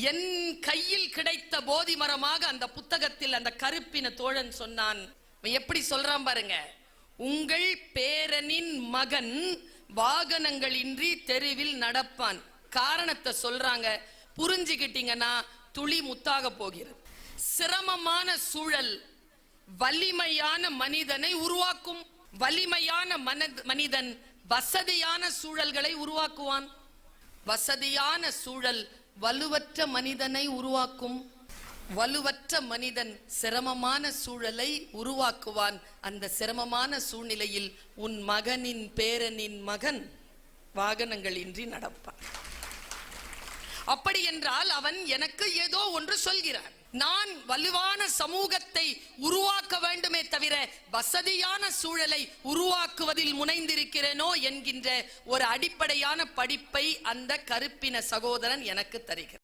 என் கையில் கிடைத்த போதி மரமாக அந்த புத்தகத்தில் அந்த கருப்பின தோழன் சொன்னான். அவன் எப்படி சொல்றான் பாருங்க. உங்கள் பேரனின் மகன் வாகனங்களின்றி தெருவில் நடப்பான். காரணத்தை சொல்றாங்க. புரிஞ்சுக்கிட்டீங்கன்னா துளி முத்தாக போகிறது. சிரமமான சூழல் வலிமையான மனிதனை உருவாக்கும். வலிமையான மனத்- மனிதன் வசதியான சூழல்களை உருவாக்குவான். வசதியான சூழல் வலுவற்ற மனிதனை உருவாக்கும் வலுவற்ற மனிதன் சிரமமான சூழலை உருவாக்குவான். அந்த சிரமமான சூழ்நிலையில் உன் மகனின் பேரனின் மகன் வாகனங்களின்றி நடப்பான். அப்படி என்றால் அவன் எனக்கு ஏதோ ஒன்று சொல்கிறான். நான் வலுவான சமூகத்தை உருவாக்க வேண்டுமே தவிர வசதியான சூழலை உருவாக்குவதில் முனைந்திருக்கிறேனோ என்கின்ற ஒரு அடிப்படையான படிப்பை அந்த கருப்பின சகோதரன் எனக்கு தருகிறார்.